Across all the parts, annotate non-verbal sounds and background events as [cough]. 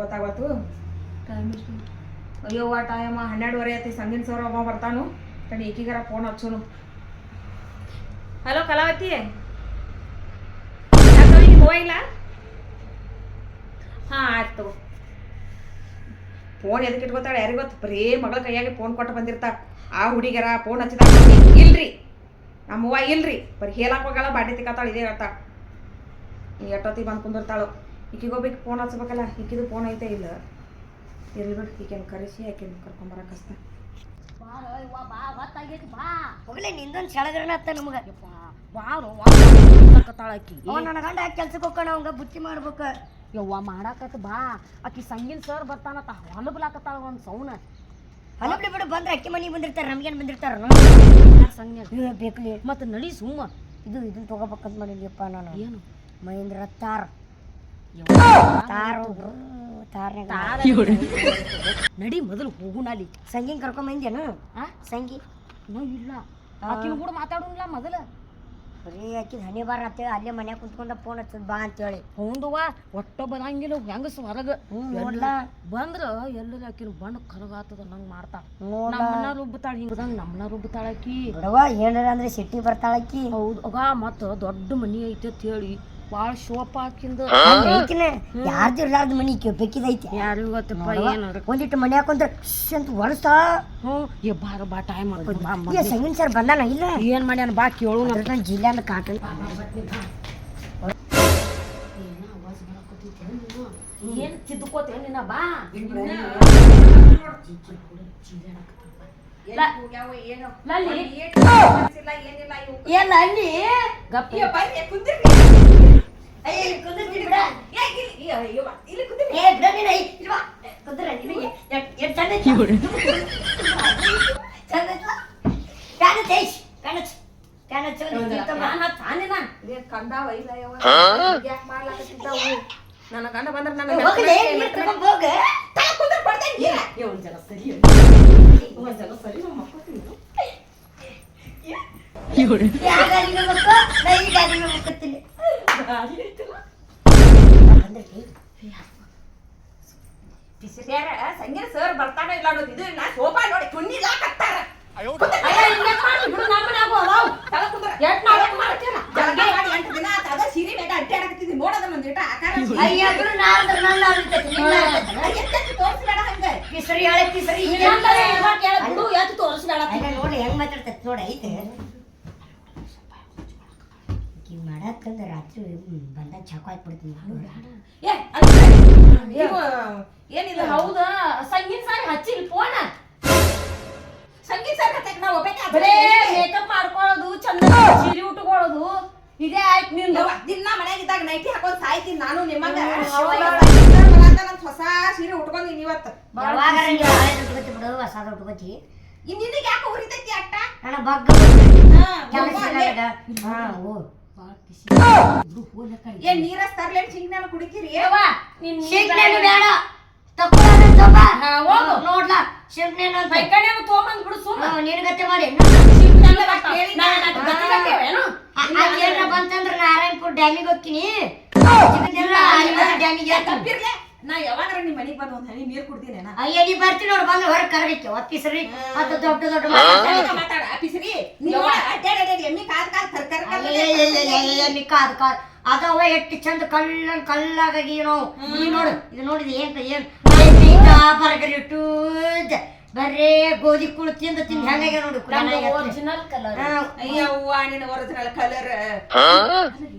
ಗೊತ್ತಾಗತ್ತು ಅಯ್ಯವ್ವ time ಹನ್ನೆರಡುವರೆ ಆಯ್ತು ಸಂಗಿನ sir ಒಬ್ಬ ಬರ್ತಾನು. ತಡಿ ಈಕಿಗಾರ ಫೋನ್ ಹಚ್ಚೋನು. ಹಲೋ ಕಲಾವತಿ? ಹೋಗಿಲ್ಲ ಹಾಂ ಆಯ್ತು ಫೋನ್ ಎದಕ್ಕೆ ಇಟ್ಕೋತಾಳೆ? ಯಾರಿಗೆ ಗೊತ್ತು? ಬರೀ ಮಗಳ ಕೈಯಾಗೆ ಫೋನ್ ಕೊಟ್ಟು ಬಂದಿರ್ತಾಳೆ ಆ ಹುಡುಗಿಯರ ಫೋನ್ ಹಚ್ಚಿದ ಇಲ್ರಿ ನಮ್ಮವ್ವ ಇಲ್ರಿ. ಬರೀ ಹೇಳಕ್ ಹೋಗಲ್ಲ ಬಾಡಿ ತಿಕ್ಕತ್ತಾಳ ಇದೇ ಹೇಳ್ತಾಳೆ ಈ ಎಷ್ಟೊತ್ತಿಗೆ ಬಂದು ಕುಂದಿರ್ತಾಳು. ಈಕಿಗೋಗ್ಬೇಕು ಫೋನ್ ಹಚ್ಬೇಕಲ್ಲ ಈಕಿದು ಫೋನ್ ಐತೆ ಇಲ್ಲ? ಇರ್ಲಿ ಬಿಡು ಈಕೆನ ಕರೆಸಿ ಆಕೆನ ಕರ್ಕೊಂಬರಕಸ್ತ ಹೋಗ್ಲೇ ನಿಂದೊಂದು ಸೆಳಗರಣ ಅತ್ತ ಬಾ ಬಾ ಆಕಿ. ಅವ ನನ್ನ ಗಂಡ ಕೆಲ್ಸಕ್ಕೆ ಹೋಗೋಣ ಅವಂಗ ಬುತ್ತಿ ಮಾಡ್ಬೇಕು. ಯವ್ವ ಮಾಡಾಕತ್ ಬಾ. ಆಕಿ ಸಂಗಿನ ಸರ್ ಬರ್ತಾನತ್ತ ಹೊಲಬ್ಲಾಕತ್ತಾಳ ಒಂದು ಸೌನ. ಹೊಲಬ್ಲಿ ಬಿಡು ಬಂದ್ರೆ ಅಕ್ಕಿ ಮನೆಗೆ ಬಂದಿರ್ತಾರೆ ನಮ್ಗೇನು ಬಂದಿರ್ತಾರ? ಸಂಗಿ ಬೇಕಲಿ. ಮತ್ತ ನಡಿ ಸುಮ್ಮ. ಇದು ಇದನ್ನ ತಗೋಬೇಕಂತ ಮಾಡಿದ್ಯಪ್ಪ ನಾನು. ಏನು? ಮಹೇಂದ್ರ ತಾರ್. ತಾರು ತಾರ್ನಾಗ ತಾರ ನಡಿ ಮೊದಲು ಹೋಗುಣ ಅಲ್ಲಿ. ಸಂಗಿನ ಕರ್ಕೊಂಬಂದ್ಯಾನು ಆ? ಸಂಗಿ. ನೋ ಇಲ್ಲ. ಆಕಿನ ಕೂಡ ಮಾತಾಡೋಣ ಮೊದಲ. ಬರೀ ಆಕಿದ ಹನಿ ಬಾರ ಅಂತೇಳಿ ಅಲ್ಲೇ ಮನ್ಯಾಗ ಕುಂತ್ಕೊಂಡ ಫೋನ್ ಹಚ್ಚದ್ ಬಾ ಅಂತೇಳಿ. ಹೌದವ್ವ ಒಟ್ಟ ಬರಂಗಿಲ್ಲ ಹೆಂಗಸ್ ಹೊರಗ ನೋಡ್ಲ? ಬಂದ್ರ ಎಲ್ಲರ ಆಕಿನ ಬಣ್ಣ ಕರಗಾತದ ನಂಗ್ ಮಾಡ್ತಾಳ? ನಮ್ಮನ್ನ ರುಬ್ಬತಾಳ ಹಿಂಗದಂಗ ನಮ್ಮನ್ನ ರುಬ್ಬತಾಳ ಆಕಿ. ಏನಾರ ಅಂದ್ರೆ ಸಿಟ್ಟಿ ಬರ್ತಾಳಕಿ ಹೌದು ಅವ ಮತ್ತ ದೊಡ್ಡ ಮನಿ ಐತಿ ಅಂತ ಹೇಳಿ. ಭಾಳ ಶೋಪ ಹಾಕಿಂದು ಐತಿನ ಯಾರ್ದು ಇರ್ಲಾರ್ದ ಮನಿ ಬೆಕ್ಕಿದೈತಿ ಯಾರಿಗೂ ಗೊತ್ತಪ್ಪ ಏನು ಒಂದಿಟ್ಟು ಮನ್ಯಾಗ ಹಾಕೊಂಡ್ರೆ ಅಂತ ಹೊರಸ್ತಾ ಹ್ಞೂ ಏ ಬಾರ ಬಾ ಟೈಮ್ ಮ- ಏ ಸಂಗಿನ ಸರ್ ಬಂದಾನ ಇಲ್ಲ? ಏನು ಮಾಡ್ಯಾನ? ಬಾ ಕೇಳು ನನ್ನ ಜಿಲ್ಲೆಂದ ಕಾಟನ್ ಏನು ತಿದ್ಕೋತೇ ನಿನ್ನ ಬಾ? ಏನಿಲ್ಲ ಇವು ಎಲ್ಲ ಅಲ್ಲಿ ಗಪ್ಪ ಅಯ್ಯೋ, ಬರ್ರಿ ಕುಂದ್ರಿ. ನನ್ನ ಗಂಡ ಬಂದ್ರ ನನ್ನ ಹೋಗು. ಕುಂದ್ರ ಕೊಡ್ತೇನೆ ಒಂದ್ ಜನ ಸರಿ ಒಂದ್ ಜನ ಸರಿ ನಮ್ಮ ಮಕ್ಕಳು ಯಾವ ಗಾಡಿಗೆ ಹೋಗ್ಬೇಕು? ನಾ ಈ ಗಾಡಿಗೆ ಹೋಗ್ಬೇಕತ್ತೀನಿ. ಬಂದ್ರಿ? ಪಿಸಿಟ್ಯಾರ ಸಂಜೆ ಸರ್ ಬರ್ತಾನ ಇಲ್ಲ ಅನ್ನೋದು ಇದು ನಾ ಸೋಫಾ ನೋಡಿ ಎತ್ತು ತೋರಿಸ್ಬೇಡ ನೋಡಿ ಹೆಂಗ್ ಮಾತಾಡ್ತೈತಿ ನೋಡಿ ಐತೆ ಮಾಡಕ್ಕಂದ ರಾತ್ರಿ ಬಂದ ಚಾಕು ಹಾಕ್ಬಿಡ್ತೀನಿ ಏನಿದು? ಹೌದಾ? ಸಂಗೀತ ಸಾರಿ ಹಚ್ಚಿಲ್ ಫೋನ್ ಸಂಗೀತ ಸಾರಿ ಹತ್ತಕ್ಕೆ ನಾವು ಬರೇ ಮೇಕಪ್ ಮಾಡ್ಕೊಳ್ಳೋದು ಚಂದ ಸೀರೆ ಉಟ್ಕೊಳ್ಳೋದು. ಇದೇ ಆಯ್ತು ನಿಂದು. ದಿನ ಮನ್ಯಾಗಿದ್ದಾಗ ನೈಟಿ ಹಾಕೊಂಡು ಸಾಯ್ತೀನಿ ನಾನು ನಿಮ್ಮಂಗ. ಹೊಸ ಸೀರೆ ಉಟ್ಕೊಂಡಿನಿ ಇವತ್ತು. ಬಿಡು ಹೊಸದು ಉಟ್ಕೋತಿ. ಇನ್ ಯಾಕೆ ಉರಿತೈತಿ ಅಟ್ಟ? ನನ್ನ ಬಗ್ಗ ಹಾ ಓ. ಏನ್ ನೀರ ತರ್ಲೇನ್ ಚಿಂಗ್ನಾನ ಕುಡಿತೀರಿ? ಯವ್ವ, ನಿನ್ ಶಿಂಕ್ನೇನು ಬೇಡ. ತಕೊಳ್ಳೋಣ ತಪ್ಪ ಹೋಗು. ನೋಡ್ಲಾ ಶಿಂಕ್ನೇನು ತೊಗೊಂಬಂದ್ ಬಿಡು ಸುಮ್ಮ ನಿನ್ ಮಾಡಿ ಗತಿ ಗತಿವೇನು? ಏನ್ರ ಬಂತಂದ್ರ ನಾರಾಯಣಪುರ ಡ್ಯಾಮಿಗೆ ಹೋಗ್ತೀನಿ. ಡ್ಯಾಮಿಗೆ ತಪ್ಪಿರ್ಲೆ. ನಾ ಯಾವಾಗಾರ ನಿಮ್ಮ ಮನೆಗೆ ಬಂದು ಒಂದು ಹನಿ ನೀರು ಕುಡ್ತೀನಿ ನಾ. ಅಯ್ಯ ನೀ ಬರ್ತೀನಿ ನೋಡು ಬಂದು ಹೊರಗೆ ಕರಗಕ್ಕೆ ಒಪ್ಪಿಸ್ರಿ. ಮತ್ತು ದೊಡ್ಡ ದೊಡ್ಡ. ಮಾತಾಡ ಆಫೀಸ್ರಿ ನೀವು ಅಡ್ಡಾಡ ಎಮ್ಮಿ ಕಾದ್ ಕಾದ್ ಕರ್ಕರ್ ಎಮ್ಮಿ ಕಾದ್ ಕಾದ್. ಅದವ ಎಷ್ಟು ಚಂದ ಕಲ್ಲನ್ ಕಲ್ಲಾಗಿ ನಾವು ನೀ ನೋಡು ಇದು ನೋಡಿದ ಏನ್? ಏನ್ ಬರ್ಗರ್ ಇಟ್ಟು ಬರೇ ಗೋಧಿ ಕುಳು ತಿಂದು ತಿಂದು ಹೆಂಗಾಗ ನೋಡು ಒರಿಜಿನಲ್ ಕಲರ್ ಅಯ್ಯವ್ವ ನಿನ್ನ ಒರಿಜಿನಲ್ ಕಲರ್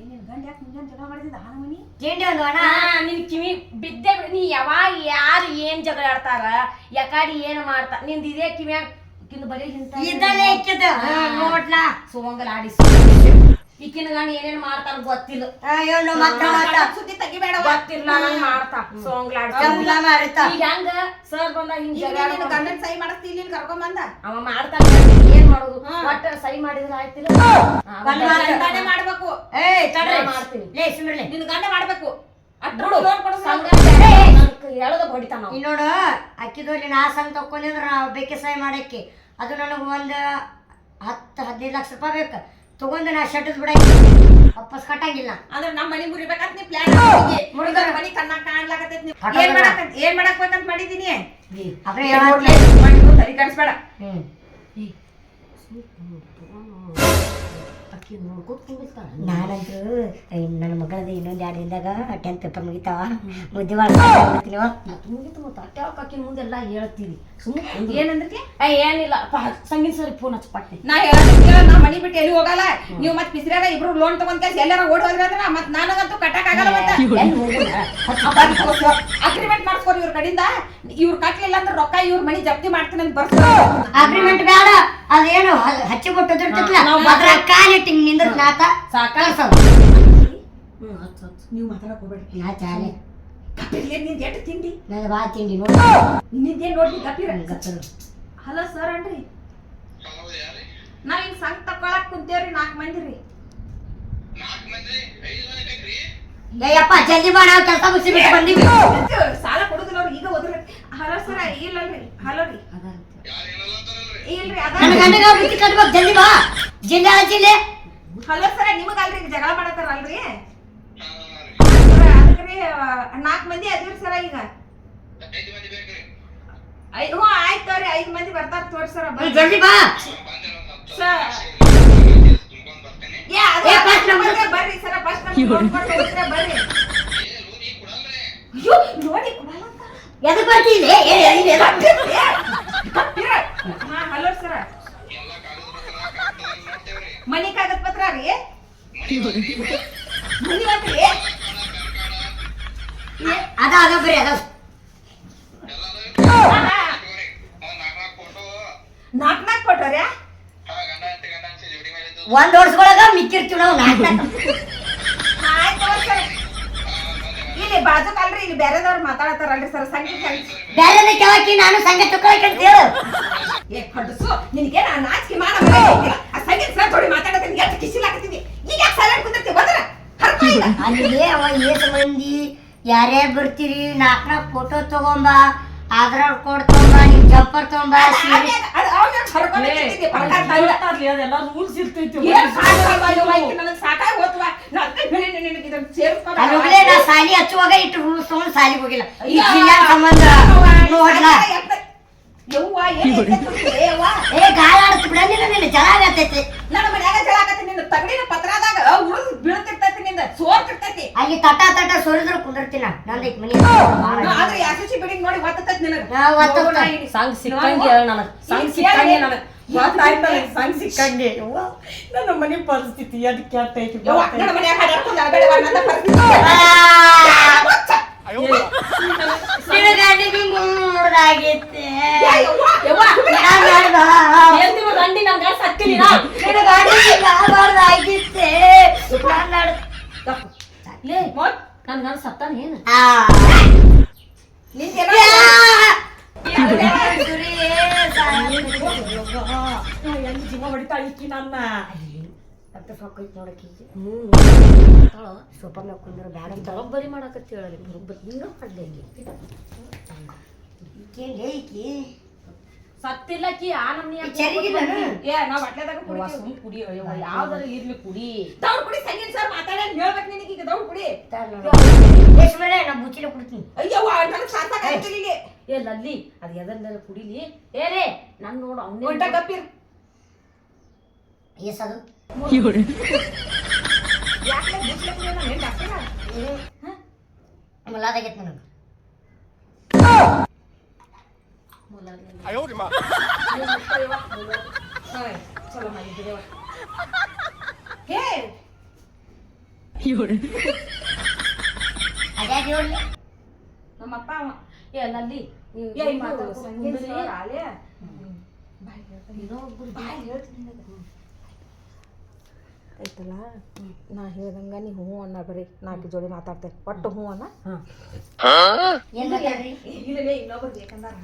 ನಿನ್ ಗಂಡ ಯಾಕೆ ಮುಂಜಾನೆ ಜಗಳ ಮಾಡಿದ ಆ ಮನಿ ತಿಂಡಿ ಒಂದು ಅಣ್ಣ? ನಿನ್ ಕಿವಿ ಬಿದ್ದೆ ಬಿಡ್- ನೀ ಯಾವಾಗ ಯಾರು ಏನ್ ಜಗಳ ಆಡ್ತಾರ? ಯಾಕಾಡಿ ಏನ್ ಮಾಡ್ತಾ ನಿಂದ ಇದೇ ಕಿವಿಯಾಗ ಕಿಂದ ಬರೀ ಹಿಂತ ಇದಲ್ಲೇ ಇಕ್ಕಿದ ನೋಡ್ಲಾ? ಸೋಂಗಲ್ ಆಡಿಸಿ ಈಕಿನ ಗಂಡ ಏನೇನ್ ಮಾಡ್ತಾರ ಗೊತ್ತಿಲ್ಲ. ಅಯ್ಯೋ ನಮ್ಮ ಮಾತಾ ಮಾತಾ ಸುದ್ದಿ ತೆಗಿಬೇಡ ಗೊತ್ತಿಲ್ಲ ನಂಗ್ ಮಾಡ್ತಾ. ಸೋಂಗ್ಲಾಡ್ತಾ ಮಾಡ್ತಾ ಈಗ ಹೆಂಗ? ಸರ್ ಬಂದ ಹಿಂಗ್ ಜಗಳ. ಗಂಡನ್ ಸೈ ಮಾಡಿಸ್ತಿ ಇಲ್ಲಿ ಕರ್ಕೊಂಡ್ ಬಂದ. ಅವ ಮಾಡ್ತಾನ ಏನ್ ಮಾಡುದು? ಒಟ್ಟ ಸೈ ಮಾಡಿದ್ರೆ ಆಯ್ತಿಲ್ಲ. ಗಂಡನೇ ಮಾಡ್ಬೇಕು. ಏ ತಡ್ರಿ. ಮಾಡ್ತೀನಿ. ಲೇ ಸುಮ್ರಲೆ ನಿನ್ ಗಂಡ ಮಾಡ್ಬೇಕು. ಲೋನ್ ಕೊಡಿಸ್ ಸಂಘ. ಹೇಳೋದ ಹೊಡಿತಾನ ನೋಡು ಅಕ್ಕಿದೋರ್ಲಿ ನಾ ಸಂಘ ತಕೊಂಡಿದ್ರ ಬೇಕೆ ಸಹಾಯ ಮಾಡಕ್ಕೆ. ಅದು ನನಗೆ ಒಂದು ಹತ್ತು ಹದಿನೈದು ಲಕ್ಷ ರೂಪಾಯಿ ಬೇಕು. ತಗೊಂಡು ನಾ ಶಟ್ಟದ್ ಬಿಡ ವಾಪಸ್ ಕಟ್ಟಂಗಿಲ್ಲ. ಅಂದ್ರೆ ನಮ್ಮ ಮನಿ ಮುರಿಬೇಕಂತ ನೀ ಪ್ಲಾನ್ ಮುರಿದ್ರ. ಮನಿ ಕಣ್ಣ ಕಾಣ್ಲಾಕತ್ತೈತಿ ನೀವು. ಏನ್. ಮಾಡಕ್ ಏನ್ ಮಾಡಕ್ಬೇಕಂತ ಮಾಡಿದೀನಿ. ಅದ್ರ ತಲೆ ಕಡಿಸ್ಬೇಡ. ಹ್ಮ್. ನಾನಂತೂ ನನ್ನ ಮಗಳದು ಇನ್ನೊಂದು ಎರಡು ದಿನದಾಗ ಟೆಂತ್ ಪೇಪರ್ ಮುಗಿತಾವ ಮುದ್ದೆ ಮಾಡ್ತೀನಿ ಮುಗಿತು ಮತ್ತೆ ಅಟ್ಯಾವಕ್ ಅಕ್ಕಿ ಮುಂದೆಲ್ಲ ಹೇಳ್ತೀವಿ. ಸುಮ್ಮನೆ ಏನಂದ್ರೆ ಏ ಏನಿಲ್ಲ. ಸಂಗೀತ ಸರಿ ಫೋನ್ ಹಚ್ಚಿ ಪಟ್ಟಿ. ನಾ ಹೇಳ್ತೀನಿ ನಾ ಮನಿ ಬಿಟ್ಟು ಎಲ್ಲಿ ಹೋಗಲ್ಲ? ನೀವು ಮತ್ತೆ ಬಿಸಿರಾಗ ಇಬ್ರು ಲೋನ್ ತಗೊಂತ ಎಲ್ಲಾರ ಓಡ್ ಹೋದ್ರಿ ಅಂದ್ರೆ ಮತ್ ನನಗಂತೂ ಕಟ್ಟಕ್ ಆಗಲ್ಲ ಮತ್ತೆ. ಅಗ್ರಿಮೆಂಟ್ ಮಾಡ್ಸ್ಕೊರಿ ಇವ್ರ ಕಡೆಯಿಂದ ಇವ್ರು ಕಟ್ಲಿಲ್ಲ ಅಂದ್ರೆ ರೊಕ್ಕ ಇವ್ರ ಮನಿ ಜಪ್ತಿ ಮಾಡ್ತೀನಿ ಅಂತ ಬರ್ತಾರೆ ಅಗ್ರಿಮೆಂಟ್ ಬೇಡ. ಅದೇನು ಹಚ್ಚಿ ಕೊಟ್ಟು ಅದ್ರ ಕಾಲಿಟ್ಟು ಹಿಂಗ್ ನಿಂದ್ರ ನಾತ ಸಾಕ ಕಳ್ಸೋದು. ಹ್ಮ್ ಹಚ್ಚ ಹಚ್ಚ. ನೀವು ಮಾತಾಡಕ್ ಹೋಗ್ಬೇಡಿ. ನಾ ಚಾಲೆ ಕಪಿರ್ಲಿ ನಿಂದ ಎಷ್ಟು ತಿಂಡಿ? ನಾನು ಬಾ ತಿಂಡಿ ನೋಡಿ ನಿಂದೇನು ನೋಡಿ ಕಪಿರ ಕಪ್ಪರು ಹಲೋ ಸರ್ ಅನ್ರಿ. ನಾವ್ ಹಿಂಗ್ ಸಂಘ ತಕೊಳಕ್ ಕುಂತೇವ್ರಿ ನಾಲ್ಕು ಮಂದಿ? ರೀ ಅಯ್ಯಪ್ಪ ಯಪ್ಪ ಜಲ್ದಿ ಬಾ ನಾವು ಕೆಲಸ ಮುಗಿಸಿ ಬಿಟ್ಟು ಬಂದೀವಿ. ಸಾಲ ಕೊಡುದಿಲ್ಲ ಅವ್ರು ಈಗ ಹೋದ್ರ. ಹಲೋ ಸರ್ ಇಲ್ಲಲ್ರಿ ಹಲೋ ರೀ. ಅದ ನನ್ನ ಗಂಡಗ ಬುತ್ತಿ ಕಟ್ಬೇಕು ಜಲ್ದಿ ಬಾ ಜಿಲ್ಲೆ ಜಿಲ್ಲೆ ಹಲೋ ಸರ ನಿಮಗಲ್ರಿ ಈಗ ಜಗಳ ಮಾಡತಾರ ಅಲ್ರಿ ಅದಕ್ರಿ ನಾಲ್ಕು ಮಂದಿ ಅದೀವ್ರಿ ಸರ ಈಗ ಐ ಹ್ಞೂ ಆಯ್ತು ತೋರಿ ಐದು ಮಂದಿ ಬರ್ತಾರ ತೋರಿ ಸರ ಜಲ್ದಿ ಬಾ ಬರ್ರಿ, ಸರ ಫಸ್ಟ್ ನಮ್ಗೆ ಬರ್ರಿ ನೋಡಿ ಎದಕ್ಕೆ ಅಂತ. ಎದಕ್ ಬರ್ತಿಲ್ಲ ಏ, ಏ, ಏ, ಏ, ಕಪ್ಪಿರ. ಹಾ ಹಲೋ ಸರ ಮನಿ ಕಾಗದ ಪತ್ರ ರೀ ಮನಿ ಒಳಗ್ರಿ? ಅದ ಅದ ಬರ್ರಿ ಅದ ಹಾ, ಹಾ. ನಾಕ್ ನಾಕ್ ಕೊಟ್ಟವ್ರ್ಯಾ ಒಂದ್ ವರ್ಷದೊಳಗ ಮಿಕ್ಕಿರ್ತೀವಿ ನಾವು ನಾಲ್ಕು ಆಯ್ತು ತಗೋರಿ ಸರ್ ಇಲ್ಲಿ ಬಾಜುಕ್ ಅಲ್ರಿ ಇಲ್ಲಿ ಬೇರೆದವ್ರು ಮಾತಾಡತ್ತಾರಲ್ರಿ ಸರ್ ಸಂಗೀತ ನಾನು ಅಂತ ಹೇಳು. ಏ ಕಡಸು. ನಿನಗೆ ನಾಚಿಕೆ ಮಾಡ ಆ ಸಂಗೀತ ಸರ್ ಜೋಡಿ ಮಾತಾಡೋದನ್ನ ಎಷ್ಟು ಕಿಸಿಲಾಕತ್ತೀನಿ ಈಗ ಯಾಕೆ ಸೈಲೆಂಟ್ ಬಂದ್ರ ಅವ ಏಸ್ ಮಂದಿ ಯಾರ್ಯಾರು ಬರ್ತೀರಿ ನಾಲ್ಕು ನಾಲ್ಕು ಫೋಟೋ ತಗೊಂಬ. ಆಧಾರ್ ಕೋಡ್ ತಗೊಂಬ ನಿಮ್ ಜಂಪರ್ ತಗೊಂಬ ಸೀರೆ. ಹೋತ್ವ. ನಾ ಸಾಲಿ ಹಚ್ಚುವಾಗ ಇಟ್ಟು ರೂಲ್ಸ್ ತಗೊಂಡು ಸಾಲಿಗೆ ಹೋಗಿಲ್ಲ. ಈ ಜಿಲ್ಲಾ ಸಂಬಂಧ ನೋಡ್ಲ. ಏ ಗಾಳ ಆಡ್ತು ಬಿಡಂಗಿಲ್ಲ ಜಲ ಆಗತ್ತೈತಿ ನನ್ನ ಮನ್ಯಾಗ ಜಳ ಆಗತ್ತೆ ನಿನ್ನ ತಗಡಿನ ಪತ್ರದಾಗ ಉಳಿದು ಬೀಳ್ತಿರ್ತೈತಿ ನಿಂದ ಸೋರ್ತಿರ್ತೈತಿ ಅಲ್ಲಿ ತಟ ತಟ ಸೊರಿದ್ರು ಕುಂದಿರ್ತೀನ ನಂದೈತ್ ಮನಿ ಆದ್ರೆ ಯಾಸಸಿ ಬಿಡಿಂಗ್ ನೋಡಿ ಒತ್ತತೈತಿ ನಿನಗ. ಸಂಘ ಸಿಕ್ಕಂಗೆ ನನಗ. ಇಲ್ಲಿ ಸಿಕ್ಕಂಗೆ ನನಗ. ನನಗೆ ಗೊತ್ತಾಯ್ತಲ್ಲ ಸಿಕ್ಕಂಗೆ. ನನ್ನ ಮನೆ ಪರಿಸ್ಥಿತಿ ಅದಕ್ಕೆ ಕೆಟ್ಟೈತಿ ಐತಿ ನನ್ನ ಮನ್ಯಾಗ ಹಾಡಾಡ್ಕೊಂಡ್ ಅಳಬೇಡವ್ವ, ನನ್ನ ಪರಿಸ್ಥಿತಿ. ನಿನ್ನ ಗಂಡಿಗೆ ನೋಡ್ದಾಗಿತ್ತೆ ಗಂಡಿ ನನ್ ಗಂಡ ಸತ್ತಿಲ್ಲ ನಿನ್ನ ಗಂಡಿಗೆ ಮಾಡ್ದಾಗಿತ್ತೆ ನಾನ್ ಗಂಡ ಸತ್ತಾನ ಏನು ಜೀವ ಹೊಡಿತಾ ಇಕ್ಕಿ ನನ್ನ ನೋಡಕ್ಕೆ ಈಗ. ತಾಳ ಸೋಫಾ ಮ್ಯಾಗ್ ಕುಂದ್ರ ಬ್ಯಾಡ. ಬರೋಬ್ಬರಿ ಮಾಡಕತ್ತಿ ಹೇಳಲಿ ಬರೋಬ್ಬರಿ ಮಾಡ್ಲಿ ಈಕೇನ್ ಸತ್ತಿಲ್ಲಕಿ ಆ ನಮ್ನಿ ಚರಿಗಿಲ್ಲನು? ಏ, ನಾವ್ ಬಟ್ಲೆದಾಗ ಕುಡಿತೀವಿ. ಸುಮ್ ಕುಡಿ. ಯವ್ವ, ಯಾವ್ದಾರ ಇರ್ಲಿ ಕುಡಿ. ದೌಡ್ ಕುಡಿ ಸಂಗೀತ ಸರ್ ಮಾತಾಡ ಹೇಳ್ಬೇಕು ನಿನಗೆ ಈಗ. ದೌಡ್ ಕುಡಿ. ಏ ನಾ ಕುಡ್ತೀನಿ. ಅಯ್ಯವ್ವ ನನಗೆ ಇಲ್ಲಿ. ಏ ಲಲ್ಲಿ ಅದು ಎದರ್ನೆಲ್ಲ ಕುಡಿಲಿ. ಏರೇ ನನ್ ನೋಡು ಉಲ್ಟಾ ಅವನೇ ಗಪ್ಪಿರ್. ಎಸದು ಮುಲಾದಾಗೈತ್ ನನಗೆ ನಮ್ಮಪ್ಪ ಏ. ಸರ್ ಆಲೆ. ಬಾಯ್ ಹೇಳ್ತಾನೆ. ಇನ್ನೊಬ್ರು ಬಾಯ್ ಹೇಳ್ತೀನಿ ನಿನಗೆ. ಆಯ್ತಲ್ಲ? ನಾ ಹೇಳ್ದಂಗ ನೀ ಹ್ಞೂ ಅನ್ನ ಬರೀ ನಾಲ್ಕು ಜೋಡಿ ಮಾತಾಡ್ತೇವೆ ಒಟ್ಟು ಹ್ಞೂ ಅನ್ನ? ಇಲ್ಲ ಇನ್ನೊಬ್ರು ಬೇಕಂದಾರ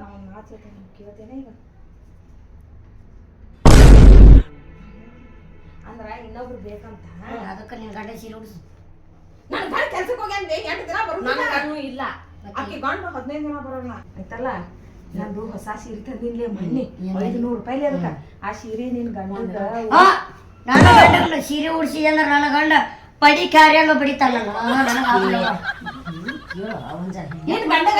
ನಾವು ಮಾತು ಹೇಳ್ತೇನೆ ಕೇಳ್ತೇನೆ ಈಗ. ಅಂದ್ರ ಇನ್ನೊಬ್ರು ಬೇಕಂತ. ಅದಕ್ಕೆ ನಿನ್ ಗಂಡ ಸೀರೆ ಉಡಿಸು. ನಾನು ಭಾಳ ಕೆಲ್ಸಕ್ಕೆ ಹೋಗ್ಯಾನ ಎಂಟು ದಿನ ನನ್ನ ನಾನು ಕಣ್ಣು ಇಲ್ಲ. ಆಕಿ ಗಂಡ ಹದಿನೈದು ದಿನ ಬರೋಲ್ಲ. ಆಯ್ತಲ್ಲ? ನಂದು ಹೊಸ ಸೀರೆ ತಂದಿನ್ಲೆ ಮೊನ್ನೆ. ಐದು ನೂರು ರೂಪಾಯಿ ಅದಕ್ಕ. ಆ ಸೀರೆ ನಿನ್ ಗಂಡ ನನ್ನ ಗಂಡ ಸೀರೆ ಉಡ್ಸಿ ಅಂದ್ರೆ ನನ್ನ ಗಂಡ ಪಡಿ ಕಾರ್ಯಲ್ಲ ಬಡಿತಾನ ನಿನ್ ಗಂಡಗ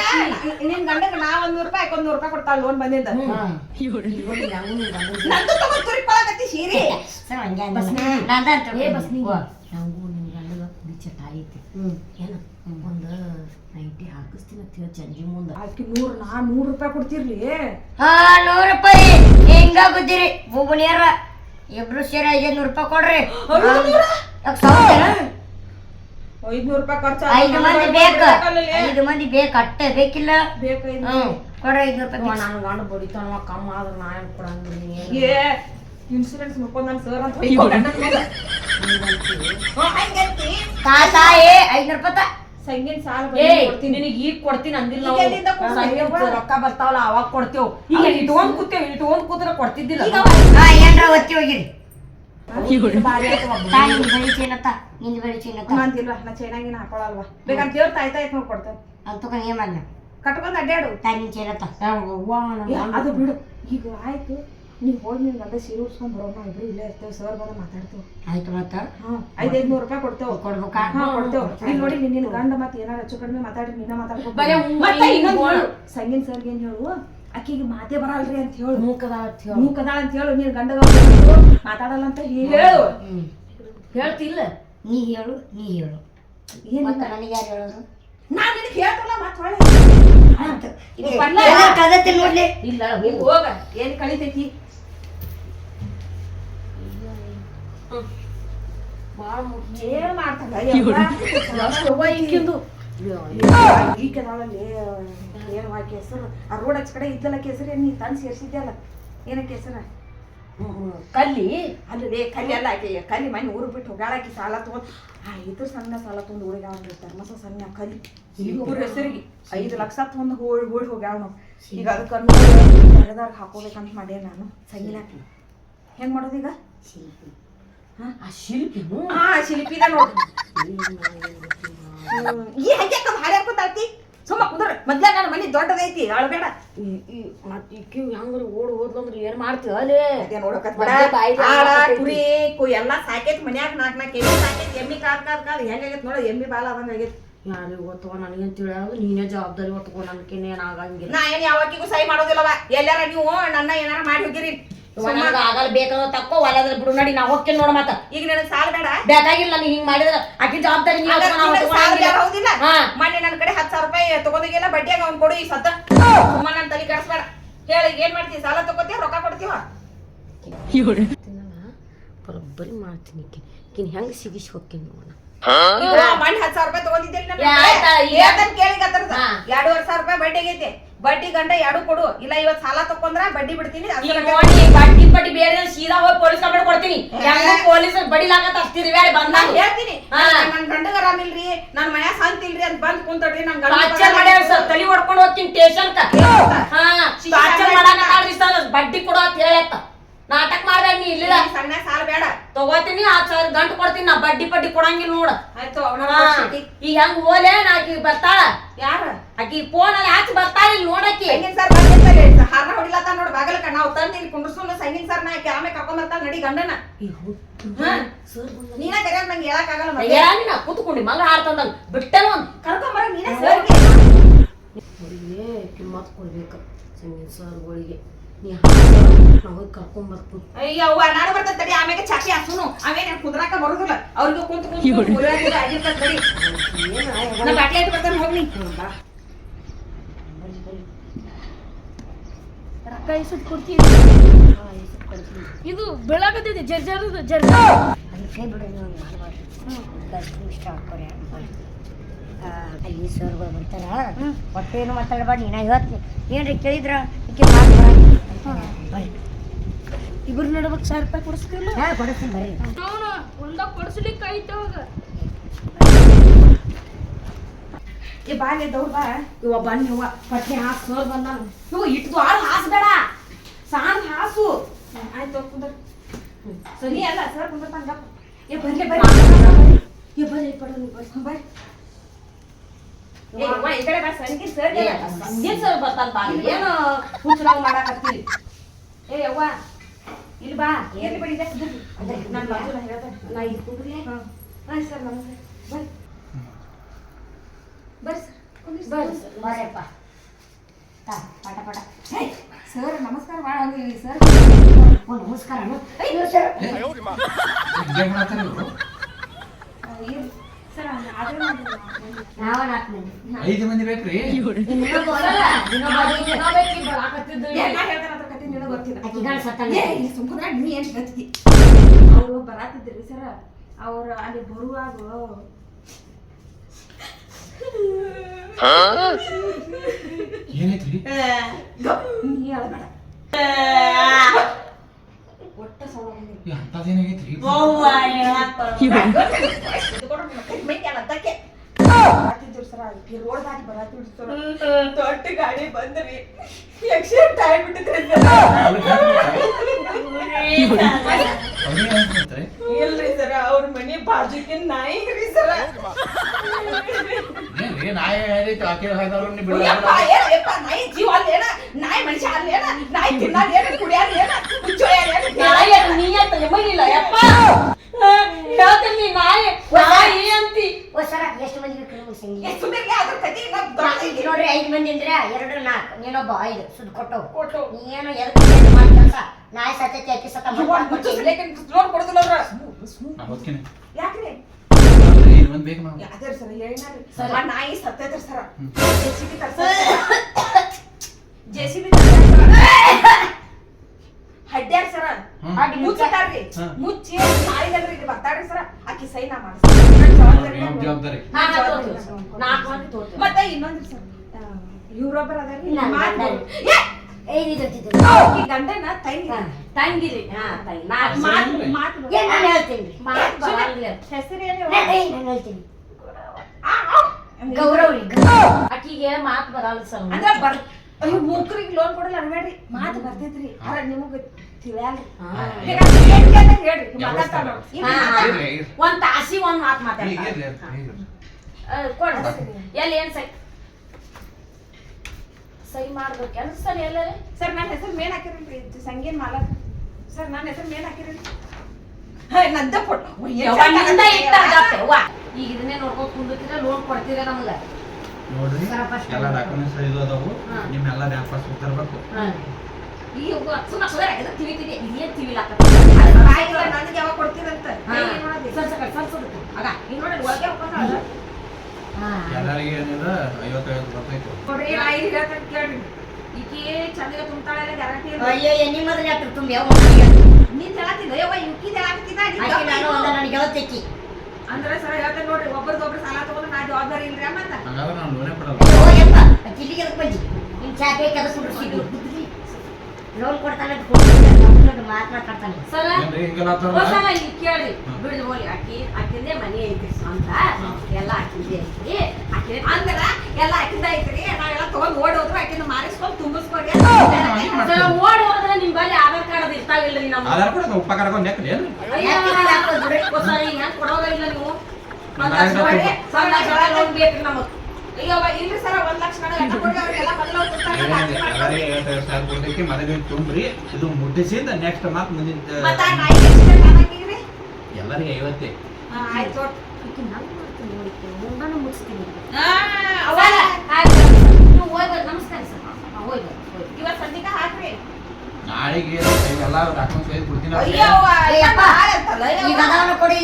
ನಿನ್ ಗಂಡಗ ನಾ ಒಂದ್ ನೂರು ರೂಪಾಯಿ ಒಂದ್ ನೂರು ರೂಪಾಯಿ ಕೊಡ್ತಾಳ ಲೋನ್ ಬಂದಿದ್ದ ನಂದು ತಗೊಂಡ್ ತುರಿಕೊಳಕತ್ತಿ ಸೀರೆ. ನಂಗೂ ನಿನ್ ಗಂಡಗ ಐತಿ. ಏನ? ಒಂದ್ ನೈಟಿ ಹಾಕಿಸ್ತೀನಿ ಅಂತ ಹೇಳಿ ಚಂಜಿ ಮುಂದ. ಆಕಿ ನೂರ್ ನಾ ನೂರು ರೂಪಾಯಿ ಕೊಡ್ತಿರ್ಲಿ. ಹಾ ನೂರು ರೂಪಾಯಿ. ಹಿಂಗ ಗುದ್ದಿರಿ? ಬುಬುಣಿಯರ ಇಬ್ರು ಸೇರಿ ಐನೂರು ರೂಪಾಯಿ ಕೊಡ್ರಿ. ಯಾಕ್ ಸಾವಿರ ಐದ್ನೂರು ರೂಪಾಯಿ ಖರ್ಚು ಐದು ಮಂದಿ ಬೇಕು. ಐದು ಮಂದಿ ಬೇಕು ಅಟ್ಟೆ ಬೇಕಿಲ್ಲ? ಬೇಕು ಹ್ಮ್ ಕೊಡ್ರಿ ಐನೂರು ರೂಪಾಯಿ ನಾನು ಗಂಡ ಬಡಿತಾನವ ಕಮ್ಮ ಆದ್ರ ನಾ ಏನ್? ಕೊಡಂಗಿಲ್ಲ ಏ ಇನ್ಶೂರೆನ್ಸ್ ಮುಕ್ಕೊಂಡ್ ನನ್ ಸರ್ ಅಂತ ಏ ಐನೂರು ರೂಪಾಯಿ ತಾ. ಸಂಗಿನ ಸಾಲ ನಿನಗೆ ಈಗ ಕೊಡ್ತೀನಿ ಅಂದಿಲ್ಲ ರೊಕ್ಕ ಬರ್ತಾವಲ್ಲ ಅವಾಗ ಕೊಡ್ತೇವ್. ಈಗ ಇಟ್ಕೊಂಡ್ ಕೂತೇವ್ ಇಟ್ಕೊಂಡ್ ಕೂತ್ರ ಕೊಡ್ತಿದ್ದಿಲ್ಲ. ಏನ್ರ ಒತ್ತಿ ಹೋಗಿರಿ. ನಾ ಚೈನಾಗಿನ ಹಾಕೊಳಲ್ವಾ? ಬೇಕಂತ ದೇವ್ರ ತಾಯ್ತಾ ಐತ್ ನೋಡ್ ಕೊಡ್ತೇವೆ ಏನ್ ಕಟ್ಕೊಂಡ್ ಅಡ್ಡಾಡು. ಅದು ಬಿಡು. ಈಗ ಆಯ್ತು. ನೀವ್ ಹೋಗಿ ನಿನ್ ಗಂಡ ಸೀರೆ ಉಡ್ಸ್ಕೊಂಡು ಬರೋಣ ಇಬ್ರು ಇಲ್ಲೇ ಇರ್ತೇವೆ ಸರ್ ಬಂದು ಮಾತಾಡ್ತೇವೆ. ಆಯ್ತು ಮತ್ತ? ಹಾ ಐದು ಐದ್ನೂರು ರೂಪಾಯಿ ಕೊಡ್ತೇವೆ. ಕೊಡ್ಬೇಕಾ? ಹಾಂ ಕೊಡ್ತೇವೆ. ಇಲ್ಲಿ ನೋಡಿ ನಿನ್ನ ಗಂಡ ಮತ್ತೆ ಏನಾರ ಹೆಚ್ಚು ಕಡಿಮೆ ಮಾತಾಡಿ ನಿನ್ನ ಮಾತಾಡ್ಬೇಕು ಸಂಗೀನ್. ಹೇಳು ಸರ್ಗೆ ಏನ್ ಹೇಳು? ಆಕಿಗೆ ಮಾತೇ ಬರಲ್ರಿ ಅಂತ ಹೇಳು. ಮೂಕದ ಮೂಕದಾಳ ಅಂತ ಹೇಳು. ನೀನು ಗಂಡಗ ಮಾತಾಡಲ್ಲ ಅಂತ ಹೇಳು. ಹೇಳ್ತಿಲ್ಲ. ನೀ ಹೇಳು ನೀ ಹೇಳು. ಏನು ನನಗೆ ಯಾರು ಹೇಳೋದು? ನಾನು ನಿನಗೆ ಹೇಳ್ತಲ್ಲ ಮತ್ತೆ ಪಲ್ಲ. ಕದತ್ತೆ ನೋಡ್ಲಿ. ಇಲ್ಲ ಹೋಗ. ಏನು ಕಳಿತೈತಿ? ಏನ್ ಈಕೆದಾಳಲ್ಲಿ ಏನು ಆ ಹೆಸರು ಆ ರೋಡ್ ಹಚ್ಚ ಕಡೆ ಇದ್ದಲ್ಲ ಹೆಸರು ನೀ ತಂದು ಸೇರ್ಸಿದ್ಯಲ್ಲ? ಏನಕ್ಕೆ ಹೆಸರು ಕಲ್ಲಿ. ಅಲ್ಲಿ ಕಲ್ಲಿ ಅಲ್ಲ ಆಕೆ. ಕಲ್ಲಿ ಮನೆ ಊರು ಬಿಟ್ಟು ಹೋಗಾಳಾಕಿ ಸಾಲ ತಗೊಂಡ್ ಆ ಇದ್ರ ಸಣ್ಣ ಸಾಲ ತಗೊಂಡು ಊರಿಗೆ ಅವ್ನು ಧರ್ಮಸ ಸಣ್ಣ ಕಲಿ ಇಬ್ಬರು ಹೆಸರಿಗೆ ಐದು ಲಕ್ಷ ತಗೊಂಡು ಓಡಿ ಓಡಿ ಹೋಗ್ಯಾವ ನಾವು ಈಗ ಅದಕ್ಕೆ ಹಾಕೋಬೇಕಂತ ಮಾಡೇ ನಾನು. ಸಂಗಿನ ಹೆಂಗ್ ಮಾಡೋದೀಗ ಆ ಶಿಲ್ಪಿ ಹ್ಞೂ ಹಾ ಶಿಲ್ಪಿದ ನೋಡು ಈ ಹಂಗೆ ಹಾಡ್ಯಾಕ ಕೂತಾಳ್ತಿ ಸುಮ್ಮ ಕುಂದ್ರ ಮೊದ್ಲ ನನ್ನ ಮನೆ ದೊಡ್ಡದೈತಿ ಅಳಬೇಡ ಮತ್ತೆ ಈಕಿ ಹೆಂಗ್ರಿ ಓಡ್ ಹೋದ್ಲಂದ್ರ ಏನ್ ಮಾಡ್ತೀವ ಅಲ್ಲೇ ಅದೇ ನೋಡಕತ್ ಕುರಿ ಕು ಎಲ್ಲಾ ಸಾಕೈತಿ ಮನ್ಯಾಗ ನಾಲ್ಕು ನಾಲ್ಕು ಎಮ್ಮಿ ಸಾಕೈತಿ ಎಮ್ಮಿ ಕಾದ್ ಕಾದ್ ಕಾದ್ ಹೆಂಗಾಗೈತಿ ನೋಡ ಎಮ್ಮಿ ಬಾಲ ಆದಂಗ ಆಗೈತಿ ಯಾರಿಗೆ ಗೊತ್ತವ ನನಗೇನು ತಿಳಿಯೋದು ನೀನೇ ಜವಾಬ್ದಾರಿ ಹೊತ್ಕೊ ನನ್ಕೇನೆ ಏನ್ ಆಗಂಗಿಲ್ಲ ನಾ ಏನ್ ಯಾವತ್ತಿಗೂ ಸಹಿ ಮಾಡೋದಿಲ್ಲವ ಎಲ್ಲಾರ ನೀವು ನನ್ನ ಏನಾರ ಮಾಡಿ ಹೋಗಿರಿ ಆಗಲ್ಲ ಬೇಕಾದ್ರೆ ತಕ್ಕೋ ಒಲದ್ರ ಬಿಡು ನಡಿ ನಾ ಹೋಗ್ತೀನಿ ನೋಡ ಮತ್ತ. ಈಗ ನನಗೆ ಸಾಲ ಬೇಡ? ಬೇಕಾಗಿಲ್ಲ ನೀ ಹಿಂಗ್ ಮಾಡಿದ್ರ ಆಕಿ ಜವಾಬ್ದಾರಿ ನೀ ಹಾಗಾದ್ರೆ ಹೊತ್ಕೊ, ನಾ ನಿನಗೆ ಸಾಲ ಹೊತ್ಕೊಳಂಗಿಲ್ಲ. ಬೇಡ ಹೌದಿಲ್ಲ? ಹಾ. ಮೊನ್ನೆ ನನ್ನ ಕಡೆ ಹತ್ತು ಸಾವಿರ ರೂಪಾಯಿ ತಗೋದಿಗೆಲ್ಲ ಬಡ್ಡಿಯಾಗ ಅವ್ನು ಕೊಡು ಈ ಸತ್ತ. ಸುಮ್ಮ ನನ್ನ ತಲೆ ಕೆಡಿಸ್ಬೇಡ. ಹೇಳಿ ಏನ್ ಮಾಡ್ತೀವಿ ಸಾಲ ತಗೋತೀವ ರೊಕ್ಕ ಕೊಡ್ತೀವ ಬರೋಬ್ಬರಿ ಮಾಡ್ತೀನಿ ಕಿನ್ ಹೆಂಗ್ ಸಿಗಿಸಿ ಹೋಗ್ತೀನಿ ನೋಡ ಈಗ ಮೊನ್ನೆ ಹತ್ತು ಸಾವಿರ ರೂಪಾಯಿ. ಹಾ. ಎರಡೂವರೆ ಸಾವಿರ ರೂಪಾಯಿ ಬಡ್ಡಿ ಆಗೈತಿ ಬಡ್ಡಿ ಗಂಡ ಎರಡು ಕೊಡು. ಇಲ್ಲ ಇವತ್ತು ಸಾಲ ತಕೊಂಡ್ರ ಬಡ್ಡಿ ಬಿಡ್ತೀನಿ ಅದ್ರ ಈಗ ನೋಡಿ ಬಡ್ಡಿ ಬಡ್ಡಿ ಬೇರೆ ಸೀದಾ ಹೋಗಿ ಪೊಲೀಸ್ ಕಂಪ್ಲೇಂಟ್ ಕೊಡ್ತೀನಿ. ಹೆಂಗ ಪೊಲೀಸ್ ಬಡಿಲಾಕತ್ತ ಅಷ್ಟಿರಿ ನಾನ್ ಬಂದಾಗ ಹೇಳ್ತೀನಿ. ಹಾ. ನನ್ ಗಂಡಗ ಆರಾಮಿಲ್ರಿ ನನ್ ಮನ್ಯಾಗ ಸಂತ ಇಲ್ರಿ ಅಂತ ಬಂದ್ ಕುಂತಡ್ರಿ ನನ್ ಗಂಡ ಟಾರ್ಚರ್ ಮಾಡ್ಯಾರ ಸರ್ ತಲಿ ಹೊಡ್ಕೊಂಡು ಹೋಗ್ತೀನಿ ಸ್ಟೇಷನ್ ಹಾ. ಟಾರ್ಚರ್ ಮಾಡಾಕತ್ತಾಳ್ರಿ ಸರ್ ಬಡ್ಡಿ ಕೊಡು ಅಂತ ಹೇಳತ್ತ. ನಾಟಕ ಮಾಡ್ಬೇಡ ನೀ ಇಲ್ಲ ಸಣ್ಣ ಸಾಲ ಬೇಡ. ತಗೋತೀನಿ ಆ ಸಾವಿರ ಗಂಟು ಕೊಡ್ತೀನಿ ನಾ ಬಡ್ಡಿ ಬಡ್ಡಿ ಕೊಡಂಗಿಲ್ಲ ನೋಡ. ಆಯ್ತು ಅವ್ನ. ಈಗ ಹೆಂಗ್ ನಾ ಆಕಿ ಬರ್ತಾಳ? ಯಾರ? ಆಕಿ ಫೋನ್ ಹಾಕಿ ಬರ್ತಾಳ ಇಲ್ಲಿ ನೋಡಕಿ ಸಂಗಿನ್ ಸರ್ ಬಂದಿರ್ತಾರೆ ಹಾರ್ನ ಹೊಡಿಲತ್ತ ನೋಡ್ ಬಾಗಲಕ್ಕ. ನಾವು ತಂದು ಇಲ್ಲಿ ಕುಂಡ್ರಸ್ಕೊಂಡು ಸಂಗಿನ್ ಸರ್ ನಾ ಆಮೇಲೆ ಕರ್ಕೊಂಡ್ ಬರ್ತಾಳ ನಡಿ ಗಂಡನ. ಹಾ. ನೀನ ಕರೆಯೋದ್ ನಂಗೆ ಹೇಳಕ್ ಆಗಲ್ಲ ಮತ್ತೆ. ನಾ ಕೂತ್ಕೊಂಡಿ ಮಂಗ ಹಾಡ್ತಂದಂಗ ಬಿಟ್ಟೆನ ಒಂದ್ ಕರ್ಕೊಂಡ್ ಬರ ನೀನ ಸರ್. ಅವರಿಗೆ ಕಿಮ್ಮತ್ ಕೊಡ್ಬೇಕು ಸಂಗೀತ ಸರ್ಗಳಿಗೆ. ನೀ ನಾವು ಕರ್ಕೊಂಡ್ ಬರ್ತೀನಿ. ಅಯ್ಯವ್ವ ನಾನು ಬರ್ತೇನೆ ತಡಿ. ಆಮೇಲೆ ಚಾಕಿ ಹಾಸುನು. ಆಮೇಲೆ ಕುದ್ರಾಕ ಬರೋದಿಲ್ಲ. ಅವ್ರಿಗೆ ಕುಂತ ಕುಂತ ಆಗಿರ್ತದ ತಡಿ. ನಾ ಬಾಟ್ಲಿ ಆಯ್ತು ಬರ್ತಾನೆ ಹೋಗ್ನಿ ರೊಕ್ಕ ಇಸದ್ ಕೊಡ್ತೀನಿ. ಇದು ಬೆಳಗದಿದೆ ಜರ್ಜರ್ ಜರ್ಜರ್. ಅದಕ್ಕೆ ಮಾಡಬಾರ್ದು ಇಷ್ಟ ಹಾಕೋರಿ ಅಲ್ಲಿ ಸರ್ಗಳು ಬರ್ತಾರ ಒಟ್ಟು ಏನು ಮಾತಾಡಬಾರ್ದು ನಾ ಇವತ್ತು ಏನ್ರಿ ಕೇಳಿದ್ರ. ಇಬ್ರು ನಡ್ಬೇಕು ಸಾವಿರ ರೂಪಾಯಿ ಕೊಡಿಸ್ತಿಲ್ಲ ಹಾಂ ಕೊಡಿಸ್ತೀನಿ ಬರ್ರಿ. ಒಂದ ಕೊಡಿಸ್ಲಿಕ್ಕೆ ಐತೆ ಅವಾಗ. ಈ ಬಾಲೆ ದೌಡ್ ಬಾ. ಇವ ಬನ್ನಿ ಇವ ಪಟ್ನೆ ಹಾಸು ಸೋರ್ ಬಂದ. ಇವ ಇಟ್ದು ಆಳು ಹಾಸ್ಬೇಡ. ಸಾನ್ ಹಾಸು. ಆಯ್ತು ಕುಂದ್ರ. ಸರಿ ಅಲ್ಲ ಸರ್ ಗಪ್ಪ ಏ ಬರ್ಲಿ ಬರ್ರಿ. ಏ ಬರ್ರಿ ಪಡೋನು ಬರ್ರಿ ಏ, ಈ ಕಡೆ ಬಾ ಸಂಗೀತ ಸರ್ ಸರ್ ಬರ್ತಾನ ಬಾ. ಏನು ಹುಚ್ಚು ಮಾಡಾಕತ್ತೀರಿ ಏ ಅವ್ವ ಇಲ್ಲಿ ಬಾ. ಎಲ್ಲಿ ಬಿಡಿ ಇದೆ ನನ್ನ ಮಗನ ಹೇಳ್ತಾನೆ ನಾ ಇದು ಕುಂದ್ರಿ. ಹಾಂ. ಸರ್ ನಮಸ್ತೆ. ಬರ್ರಿ. ಬರ್ರಿ ಸರ್ ಸರ್. ಬರ್ರಿ ಸರ್ ಪಟ ಪಟ ಹೇ, ಸರ್ ನಮಸ್ಕಾರ ಮಾಡಿ ಸರ್ ಓ ನಮಸ್ಕಾರ. ಅಯ್ಯೋ ಸರ್ ಐದು ಮಂದಿ ಬೇಕ್ರಿ? ಅವರು ಬರಾತಿದ್ರಿ ಸರ. ಅವ್ರ ಅಲ್ಲಿ ಬರುವಾಗ ಏನೈತ್ರಿ ನೀ ಹೇಳ್ಬೇಡ. ಅಂತದೇನಾಗೈತ್ರಿ ದೊಡ್ಡ ಗಾಡಿ ಬಂದ್ರಿ. ಆಕ್ಸಿಡೆಂಟ್ ಆಗ್ಬಿಟ್ಟಿದ್ರಿ ಇಲ್ರಿ ಸರ ಅವ್ರ ಮನಿ ಬಾಜುಕಿನ್ ನಾಯಿ ರೀ ಸರ. ನಾಯಿ ಜೀವ ಆಕೆ ಏನ ನಾಯಿ ಮನುಷ್ಯ ಅಲ್ಲೇನ ನಾಯಿ ಮನುಷ್ಯ ಏನ? ನಾಯಿ ತಿನ್ನಲ್ಲೇನ ಕುಡಿಯಲ್ಲೇನ ಹುಚ್ಚೊಯ್ಯಲ್ಲೇನ ನಾಯಿ ಅದು ನೀ ಅಂತ ಎಮ್ಮನಿಲ್ಲ ಯಪ್ಪ. ಹೇಳ್ತೀನಿ ನಾಯಿ ನಾಯಿ ಅಂತಿ ಓ ಸರ ಎಷ್ಟು ಮಂದಿ ಬೇಕು ಸಂಗೀತ ಎಷ್ಟು ಸುಮ್ಮನೆ ಅದ್ರ ಕತಿ ನೋಡ್ರಿ ಐದು ಮಂದಿ ಅಂದ್ರೆ ಎರಡು ನಾಲ್ಕು. ನೀನೊಬ್ಬ ಐದು ಸುದ್ ಕೊಟ್ಟು. ಕೊಟ್ಟು. ನೀನು ಎರಡು ಮಾಡಿ ಕೆಲಸ ನಾಯಿ ಸತ್ಯಕ್ಕೆ ಅಕ್ಕಿ ಸತ್ತ ಲೋನ್ ಕೊಡುದಿಲ್ಲ ಯಾಕ್ರಿ? ಮಂದಿ ಬೇಕು ನಾವು. ಯಾವ್ದಾರ ಸರ ಹೇಳಿನಾರಿ. ನಾಯಿ ಸತ್ತೈತ್ರಿ ಸರ. ತರ್ಸ ಜೆಸಿಬಿ ಹಡ್ಡ್ಯಾರ ಸರ. ಅದ್ ಮುಚ್ಚಿಟ್ಟಾರ್ರಿ. ಮುಚ್ಚಿ ನಾಯಿಗಲ್ರಿ ಇದು ಬರ್ತಾಡ್ರಿ ಸರ. ಆಕಿ ಸೈ ನಾ ಜವಾಬ್ದಾರಿ? ಮತ್ತೆ ಇನ್ನೊಂದ್ರಿ ಸರ್ ಇವ್ರೊಬ್ಬರ ಅದಾರಿ ಗಂಡನ ತಂಗಿ. ತಂಗಿರಿ. ಹಾ ತಂಗಿ. ನಾಲ್ಕು ಮಾತು ಮಾತ್ ಮಾತು ಏನ್ ನಾನು ಹೇಳ್ತೀನಿ. ಹೇಳ್ತೀನಿ. ಗೌರವ್ರಿ ಆಕಿಗೆ ಮಾತು ಬರಲ್ಲ ಸರ್. ಅಂದ್ರೆ ಬರ್ ಅಯ್ಯೋ ಮೂಕ್ರಿಗೆ ಲೋನ್ ಕೊಡಲ್ಲ ಅನ್ಬೇಡ್ರಿ ಮಾತು ಬರ್ತೈತ್ರಿ. ಅದ್ರ ನಿಮಗ ತಿಳಿಯಲ್ರಿ. ಹೇಳ್ರಿ ಮಾತಾಡ್ತಾರ. ಒಂದ್ ತಾಸಿ ಒಂದ್ ಮಾತು ಮಾತಾಡ್ತಾರೆ. ಕೊಡ್ರಿ. ಎಲ್ಲಿ ಏನ್ ಸೈ? ಸೈ ಮಾಡ್ಬೇಕೇನ್ರಿ ಸರ್ ಎಲ್ಲ ಸರ್ ನನ್ನ ಹೆಸರು ಮೇನ್ ಹಾಕಿರಲ್ರಿ. ಸಂಗೀನ್ ಮಾಲಕ್. ಸರ್ ನನ್ನ ಹೆಸರು ಮೇನ್ ಹಾಕಿರಲ್ರಿ. ನಂದ ಅವ್ವ ಈಗ ಇದನ್ನೇ ನೋಡ್ಕೊಂಡ್ ಕುಂದಿರ್ತೀರ ಲೋನ್ ಕೊಡ್ತೀರಾ ನಮ್ಗ. ನೋಡ್ರಿ. ಎಲ್ಲ ಡಾಕ್ಯುಮೆಂಟ್ಸ್ ಇದು ಅದಾವು. ನಿಮ್ಮೆಲ್ಲ ಬ್ಯಾಂಕ್ ಪಾಸ್ಬುಕ್ ತರಬೇಕು. ಎಲ್ಲರಿಗೆ ಏನಿದೆ? ಐವತ್ತೈವತ್ತು ಬರ್ತೈತೆ. ಈಕಿ ಚಂದಿಗೆ ತುಂಬ್ತಾಳೆ ಗ್ಯಾರಂಟಿ ಅಯ್ಯೋ ಎಣ್ಣಿ ಮೊದಲು ಯಾಕೆ ತುಂಬಿ ಯಾವ ನೀನ್ ಹೇಳತ್ತಿದ್ದ? ಯವ್ವ ನಾನು ಒಂದ ನನಗೆ ಹೇಳ್ತೈತಿ ಅಂದ್ರೆ ಸರ್ ಹೇಳ್ತೇನೆ ನೋಡ್ರಿ ಒಬ್ಬರಿಗೊಬ್ರು ಸಾಲ ತಗೊಂಡ್ರೆ ನಾ ಜವಾಬ್ದಾರಿ ಇಲ್ರಿ ಅಮ್ಮಂತ. ಹಂಗಾದ್ರೆ ನಾನು ಲೋನೇ ಕೊಡಲ್ಲ ಹೋಯಪ್ಪ ಜಿಲ್ಲಿಗೆ ಅದಕ್ಕೆ ಬಂದಿ? ನಿನ್ ಚಾಪೆ ಕೆಲಸ ಬಿಡಿಸಿದ್ವಿ ಲೋನ್ ಕೊಡ್ತಾನೆ ಮಾತಾಡ್ತಾನೆ. ಸರ? ಹೊಸನ ಇಲ್ಲಿ ಕೇಳಿ ಹ್ಮ್. ಬಿಡ್ದು ಹೋಗಿ ಆಕಿ ಆಕಿಂದೇ ಮನೆ ಐತಿ ಸ್ವಂತ. ಎಲ್ಲ ಆಕಿಂದೇ ಐತಿ ಆಕಿ ಅಂದ್ರ ಎಲ್ಲ ಆಕಿಂದ ಐತ್ರಿ. ನಾವೆಲ್ಲ ತಗೊಂಡ್ ಓಡ್ ಹೋದ್ರು ಆಕಿಂದ ಮಾರಿಸ್ಕೊಂಡ್ ತುಂಬಿಸ್ಕೊಡ್ರಿ ಸರ ಓಡಿ ಹೋದ್ರೆ ನಿಮ್ ಬಲ್ಲಿ ಆಧಾರ್ ಕಾರ್ಡ್ ಇರ್ತಾವಿಲ್ರಿ ನಮ್ಮ ಆಧಾರ್ ಕಾರ್ಡ್ ಉಪ್ಪ ಕರ್ಕೊಂಡು ಹೆಂಗ್ ಕೊಡೋದಿಲ್ಲ ನೀವು? ರೂಪಾಯಿ ಲೋನ್ ಬೇಕ್ರಿ ನಮಗ್. ಮನೆಗೆ ತುಂಬ್ರಿ ಇದು ಮುಟ್ಟಿಸಿಂದ ನೆಕ್ಸ್ಟ್ ಮಾತು ಮುಂದಿನ? ಎಲ್ಲರಿಗೆ ಐವತ್ತೇ. ನಾಳೆಗೆ ಎಲ್ಲ ಡಾಕ್ಯುಮೆಂಟ್ಸ್ ಕೊಡ್ತೀನಿ ಕೊಡಿ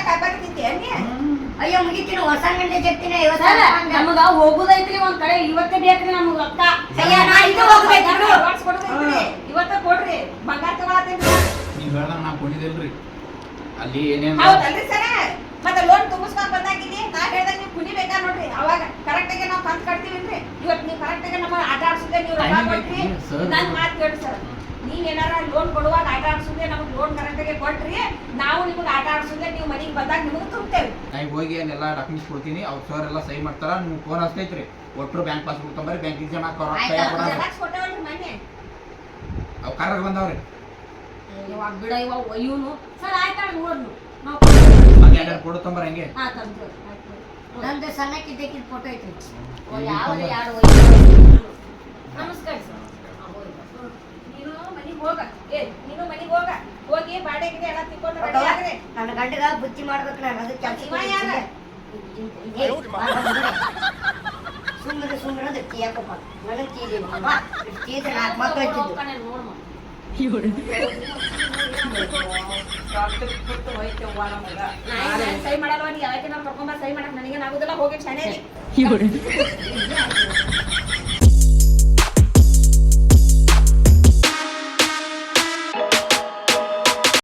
ಕಾಯಿಪಲ್ಲೆ ತಗೊಂಡ್ ಅಯ್ಯೋ ಮುಗಿತೀನಿ ಹೊಸ ಗಂಟೆ ಜಗ್ತೀನಿ ಸರ್ ನಮಗ ಹೋಗುದೈತ್ರಿ ಒಂದ್ ಕಡೆ. ಇವತ್ತೇ ಬೇಕ್ರಿ ನಮಗ್ ರೊಕ್ಕ. ಅಯ್ಯ ನಾ ಇದು ಹೋಗ್ಬೇಕು. ಇವತ್ತ ಕೊಡ್ರಿ. ಬಂಗಾರ ತಗೊಳತ್ತೇನ್ರಿ ನೀವ್ ಹೇಳ್ದಂಗ ನಾ ಕುಣಿದಿಲ್ರಿ ಅಲ್ಲಿ ಏನೇನು ಹೌದಲ್ರಿ ಸರ. ಮತ್ತೆ ಲೋನ್ ತುಂಬಿಸ್ಕೊಂಡ್ ಬಂದಾಗಿನಿ ನಾ ಹೇಳ್ದಂಗ ನೀವು ಕುಡಿಬೇಕಾ ನೋಡ್ರಿ. ಅವಾಗ ಕರೆಕ್ಟ್ ಆಗಿ ನಾವು ಕಂತ್ ಕಟ್ತೀವಿ ಇವತ್ ನೀವು ಕರೆಕ್ಟ್ ಆಗಿ ನಮ್ಮ ಆಟ ಆಡ್ಸಿದ್ರೆ ನೀವು ರೊಕ್ಕ ಕೊಡ್ರಿ ನನ್ ಮಾತು ಕೇಳಿ ಸರ್. ನೀವ್ ಏನಾರ ಲೋನ್ ಕೊಡುವಾಗ ಆಟ ಆಡ್ಸುದೇ ನಮಗ್ ಲೋನ್ ಕರೆಕ್ಟಾಗಿ ಕೊಟ್ರಿ ನಾವು ನಿಮಗೆ ಆಟ ಆಡ್ಸುದೇ ನೀವು ಮನೆಗೆ ಬಂದಾಗ ನಿಮಗೆ ತುಂಬ್ತೇವೆ. ನಾ ಹೋಗಿ ಎಲ್ಲ ಡಾಕ್ಯುಮೆಂಟ್ಸ್ ಕೊಡ್ತೀನಿ ಅವ್ರ ಸರ್ ಎಲ್ಲ ಸಹಿ ಮಾಡ್ತಾರ ನೀವು ಫೋನ್ ಹಚ್ತೈತ್ರಿ. ಒಟ್ಟರು ಬ್ಯಾಂಕ್ ಪಾಸ್ಬುಕ್ ತೊಂಬರಿ ಬ್ಯಾಂಕಿಗೆ ಜಮಾ ಕೊಟ್ಟೇವಲ್ರಿ ಮೊನ್ನೆ. ಅವ್ ಕಾರ್ಡ್ ಬಂದವ್ರಿ. ಇವಾಗ ಬಿಡ ಇವಾಗ ಇವನು. ಸರ್ ಆಯ್ತಾ ನೋಡ್ನು ನಾವು ಕೊಡು ತೊಂಬರ ಹಂಗೆ. ಹಾ ತಂದ್ರು ನಂದು ಸಣ್ಣಕ್ಕಿದ್ದಕ್ಕಿದ್ದ ಫೋಟೋ ಐತಿ ಯಾವ ಯಾರು ನಮಸ್ಕಾರ ಸರ್. ನೀನು ಮನೆಗೆ ಹೋಗ. ಏ ನೀನು ಮನೆಗೆ ಹೋಗ. ಹೋಗಿ ಬಾಡೆಗಿದೆ ಎಲ್ಲ ತಿಕ್ಕೊಂಡು ರೆಡಿ ಆಗ್ರಿ ನನ್ನ ಗಂಡಗ ಬುದ್ಧಿ ಮಾಡ್ಬೇಕು ನಾನು ಅದಕ್ಕೆ ಇವ ಯಾರ? ಸುಮ್ಮನೆ ಸುಮ್ಮನೆ ಅಂದ್ರೆ ತೀಯಕ್ಕಪ್ಪ ನನಗೆ ತೀದಿಲ್ಲ ತೀದ್ರೆ ನಾಲ್ಕು ಮಕ್ಕಳು ಇಟ್ಟಿದ್ದು ಸಹಿ ಮಾಡಲ್ವ ನೀ? ಯಾವಾಗ ಕರ್ಕೊಂಬ ಸೈ ಮಾಡಕ್ ನನಗೇನಾಗುದಿಲ್ಲ ಹೋಗಿ ಶಾನೆ [laughs]